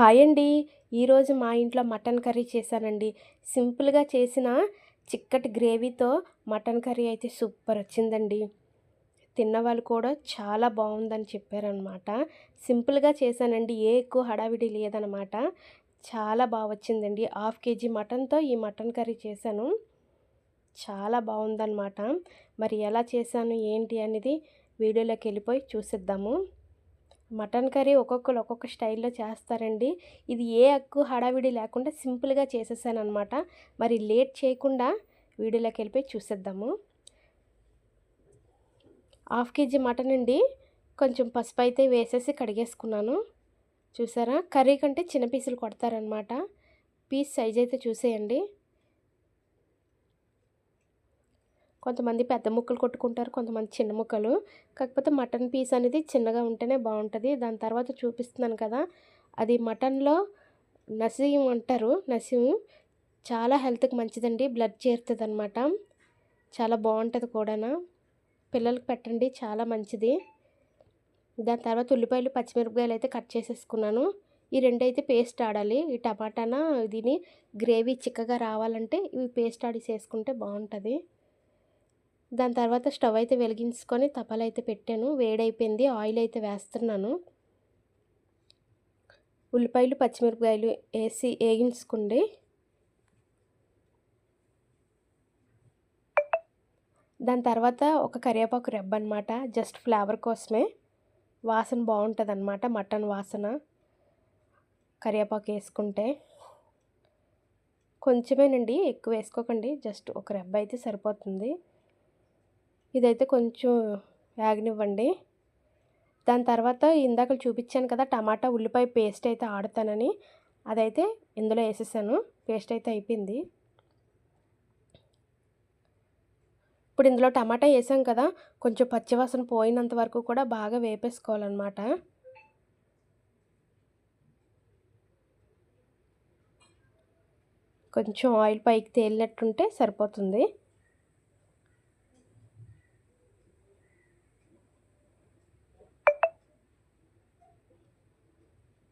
Hi అండి. ఈరోజు మా ఇంట్లో మటన్ కర్రీ చేశానండి. సింపుల్గా చేసిన చిక్కటి గ్రేవీతో మటన్ కర్రీ అయితే సూపర్ వచ్చిందండి. తిన్నవాళ్ళు కూడా చాలా బాగుందని చెప్పారనమాట. సింపుల్గా చేశానండి. ఏ ఎక్కువ హడావిడి లేదనమాట. చాలా బాగా వచ్చిందండి. హాఫ్ కేజీ మటన్తో ఈ మటన్ కర్రీ చేశాను. చాలా బాగుందనమాట. మరి ఎలా చేశాను ఏంటి అనేది వీడియోలోకి వెళ్ళిపోయి చూసిద్దాము. మటన్ కర్రీ ఒక్కొక్కరు ఒక్కొక్క స్టైల్లో చేస్తారండి. ఇది ఏ ఎక్కువ హడావిడి లేకుండా సింపుల్గా చేసేసాను అనమాట మరి లేట్ చేయకుండా వీడియోలోకి వెళ్ళిపోయి చూసేద్దాము. హాఫ్ కేజీ మటన్ అండి. కొంచెం పసుపు అయితే వేసేసి కడిగేసుకున్నాను. చూసారా? కర్రీ కంటే చిన్న పీసులు కొడతారనమాట పీస్ సైజ్ అయితే చూసేయండి. కొంతమంది పెద్ద ముక్కలు కొట్టుకుంటారు కొంతమంది చిన్న ముక్కలు. కాకపోతే మటన్ పీస్ అనేది చిన్నగా ఉంటేనే బాగుంటుంది. దాని తర్వాత చూపిస్తున్నాను కదా అది మటన్లో నసీం అంటారు. నసీం చాలా హెల్త్కి మంచిదండి బ్లడ్ చేరుతుంది అనమాట చాలా బాగుంటుంది కూడా పిల్లలకు పెట్టండి చాలా మంచిది. దాని తర్వాత ఉల్లిపాయలు పచ్చిమిరపకాయలు అయితే కట్ చేసేసుకున్నాను. ఈ రెండు అయితే పేస్ట్ ఆడాలి. ఈ టమాటాన దీని గ్రేవీ చిక్కగా రావాలంటే ఇవి పేస్ట్ ఆడి చేసుకుంటే బాగుంటుంది. దాని తర్వాత స్టవ్ అయితే వెలిగించుకొని తపాలు అయితే పెట్టాను. వేడైపోయింది. ఆయిల్ అయితే వేస్తున్నాను. ఉల్లిపాయలు పచ్చిమిరపకాయలు వేసి వేగించుకోండి. దాని తర్వాత ఒక కరివేపాకు రెబ్బ అనమాట జస్ట్ ఫ్లేవర్ కోసమే. వాసన బాగుంటుంది అనమాట మటన్ వాసన. కరివేపాకు వేసుకుంటే. కొంచెమేనండి. ఎక్కువ వేసుకోకండి. జస్ట్ ఒక రెబ్బ అయితే సరిపోతుంది. ఇదైతే కొంచెం వేగనివ్వండి దాని తర్వాత ఇందాక చూపించాను కదా టమాటా ఉల్లిపాయ పేస్ట్ అయితే ఆడుతానని. అదైతే ఇందులో వేసేసాను. పేస్ట్ అయితే అయిపోయింది. ఇప్పుడు ఇందులో టమాటా వేసాం కదా కొంచెం పచ్చివాసన పోయినంత వరకు కూడా బాగా వేపేసుకోవాలన్నమాట. కొంచెం ఆయిల్ పైకి తేలినట్టుంటే సరిపోతుంది.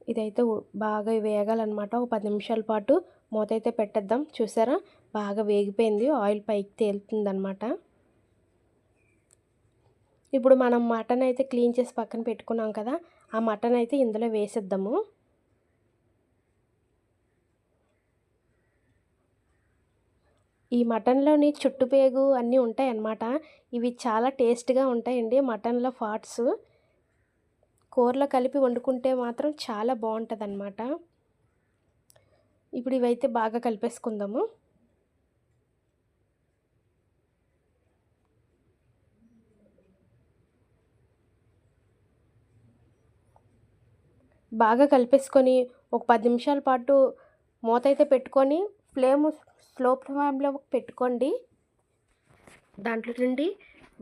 ఇదైతే బాగా వేగాలన్నమాట. ఒక పది నిమిషాల పాటు మూత అయితే పెట్టేద్దాం. చూసారా? బాగా వేగిపోయింది. ఆయిల్ పైకి తేలుతుందనమాట ఇప్పుడు మనం మటన్ అయితే క్లీన్ చేసి పక్కన పెట్టుకున్నాం కదా ఆ మటన్ అయితే ఇందులో వేసేద్దాము. ఈ మటన్లోని చుట్టుపేగు అన్నీ ఉంటాయి అన్నమాట ఇవి చాలా టేస్ట్గా ఉంటాయండి మటన్లో ఫాట్స్. కూరలో కలిపి వండుకుంటే మాత్రం చాలా బాగుంటుంది అనమాట ఇప్పుడు ఇవైతే బాగా కలిపేసుకుందాము. బాగా కలిపేసుకొని ఒక పది నిమిషాల పాటు మూత అయితే పెట్టుకొని ఫ్లేమ్ స్లో ఫ్లేమ్లో పెట్టుకోండి. దాంట్లో నుండి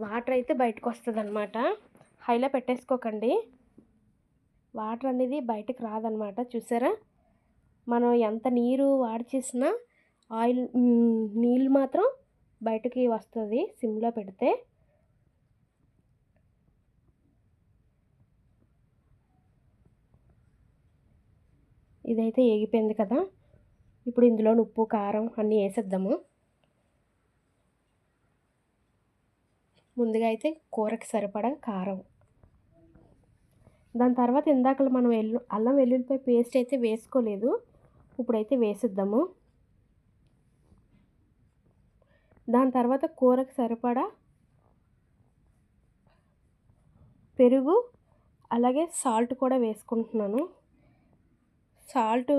వాటర్ అయితే బయటకు వస్తుంది అనమాట హైలో పెట్టేసుకోకండి. వాటర్ అనేది బయటకు రాదనమాట. చూసారా? మనం ఎంత నీరు వాడి చేసినా ఆయిల్ నీళ్ళు మాత్రం బయటకి వస్తుంది సిమ్లో పెడితే. ఇదైతే ఏగిపోయింది కదా? ఇప్పుడు ఇందులో ఉప్పు కారం అన్నీ వేసేద్దాము. ముందుగా అయితే కూరకి సరిపడా కారం. దాని తర్వాత ఇందాక మనం వెల్లు అల్లం వెల్లుల్లిపాయ పేస్ట్ అయితే వేసుకోలేదు. ఇప్పుడైతే వేసిద్దాము. దాని తర్వాత కూరకు సరిపడా పెరుగు అలాగే సాల్ట్ కూడా వేసుకుంటున్నాను. సాల్ట్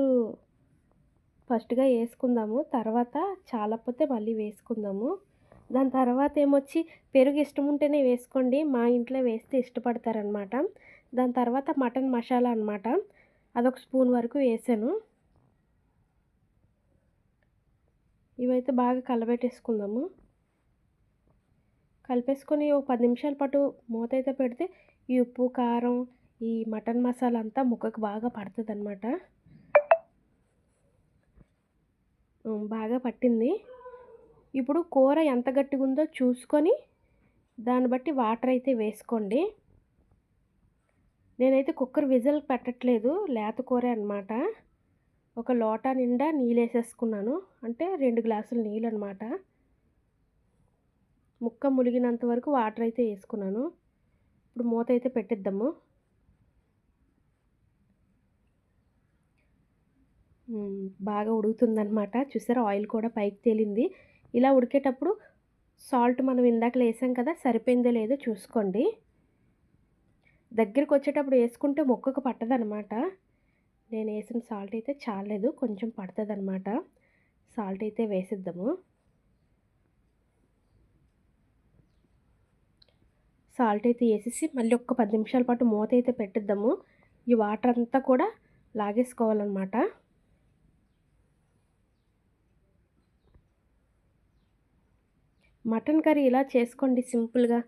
ఫస్ట్గా వేసుకుందాము తర్వాత చాలకపోతే మళ్ళీ వేసుకుందాము. దాని తర్వాత ఏమొచ్చి పెరుగు ఇష్టం ఉంటేనే వేసుకోండి మా ఇంట్లో వేస్తే ఇష్టపడతారనమాట దాని తర్వాత మటన్ మసాలా అనమాట అదొక స్పూన్ వరకు వేసాను. ఇవైతే బాగా కలబెట్టేసుకుందాము. కలిపేసుకొని ఒక పది నిమిషాల పాటు మూత అయితే పెడితే ఈ ఉప్పు కారం ఈ మటన్ మసాలా అంతా ముక్కకు బాగా పడుతుంది అనమాట బాగా పట్టింది. ఇప్పుడు కూర ఎంత గట్టిగా ఉందో చూసుకొని దాన్ని బట్టి వాటర్ అయితే వేసుకోండి. నేనైతే కుక్కర్ విజిల్ పెట్టట్లేదు లేత కూరే అనమాట ఒక లోటా నిండా నీళ్ళు వేసేసుకున్నాను అంటే రెండు గ్లాసులు నీళ్ళు అనమాట ముక్క ములిగినంత వరకు వాటర్ అయితే వేసుకున్నాను. ఇప్పుడు మూత అయితే పెట్టిద్దాము. బాగా ఉడుకుతుందనమాట చూసారా? ఆయిల్ కూడా పైకి తేలింది. ఇలా ఉడికేటప్పుడు సాల్ట్ మనం ఇందాక వేసాం కదా సరిపోయిందో లేదో చూసుకోండి. దగ్గరికి వచ్చేటప్పుడు వేసుకుంటే మొక్కకు పట్టదనమాట నేను వేసిన సాల్ట్ అయితే చాలేదు కొంచెం పడుతుంది సాల్ట్ అయితే వేసిద్దాము. సాల్ట్ అయితే వేసేసి మళ్ళీ ఒక్క పది నిమిషాల పాటు మూత అయితే పెట్టిద్దాము. ఈ వాటర్ అంతా కూడా లాగేసుకోవాలన్నమాట. మటన్ కర్రీ ఇలా చేసుకోండి సింపుల్గా.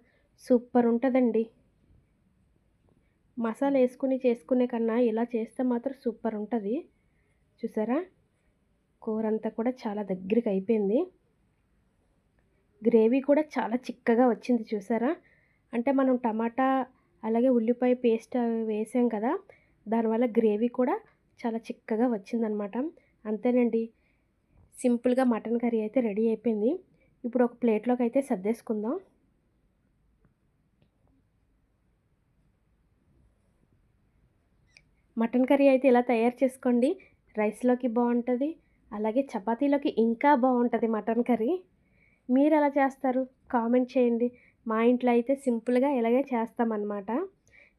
సూపర్ ఉంటుందండి. మసాలా వేసుకుని చేసుకునే కన్నా ఇలా చేస్తే మాత్రం సూపర్ ఉంటుంది. చూసారా? కూర అంతా కూడా చాలా దగ్గరికి అయిపోయింది. గ్రేవీ కూడా చాలా చిక్కగా వచ్చింది చూసారా? అంటే మనం టమాటా అలాగే ఉల్లిపాయ పేస్ట్ వేసాం కదా దానివల్ల గ్రేవీ కూడా చాలా చిక్కగా వచ్చిందనమాట. అంతేనండి. సింపుల్గా మటన్ కర్రీ అయితే రెడీ అయిపోయింది. ఇప్పుడు ఒక ప్లేట్లోకి అయితే సర్దేసుకుందాం. మటన్ కర్రీ అయితే ఇలా తయారు చేసుకోండి. రైస్లోకి బాగుంటుంది అలాగే చపాతీలోకి ఇంకా బాగుంటుంది మటన్ కర్రీ. మీరు ఎలా చేస్తారు? కామెంట్ చేయండి. మా ఇంట్లో అయితే సింపుల్గా ఇలాగే చేస్తామన్నమాట.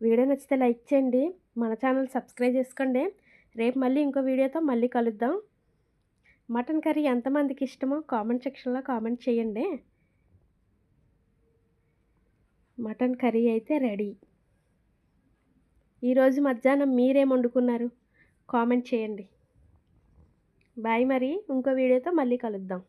వీడియో నచ్చితే లైక్ చేయండి. మన ఛానల్ సబ్స్క్రైబ్ చేసుకోండి. రేపు మళ్ళీ ఇంకో వీడియోతో మళ్ళీ కలుద్దాం. మటన్ కర్రీ ఎంతమందికి ఇష్టమో కామెంట్ సెక్షన్లో కామెంట్ చేయండి. మటన్ కర్రీ అయితే రెడీ. ఈరోజు మధ్యాహ్నం మీరేం వండుకున్నారు? కామెంట్ చేయండి. బాయ్ మరి. ఇంకో వీడియోతో మళ్ళీ కలుద్దాం.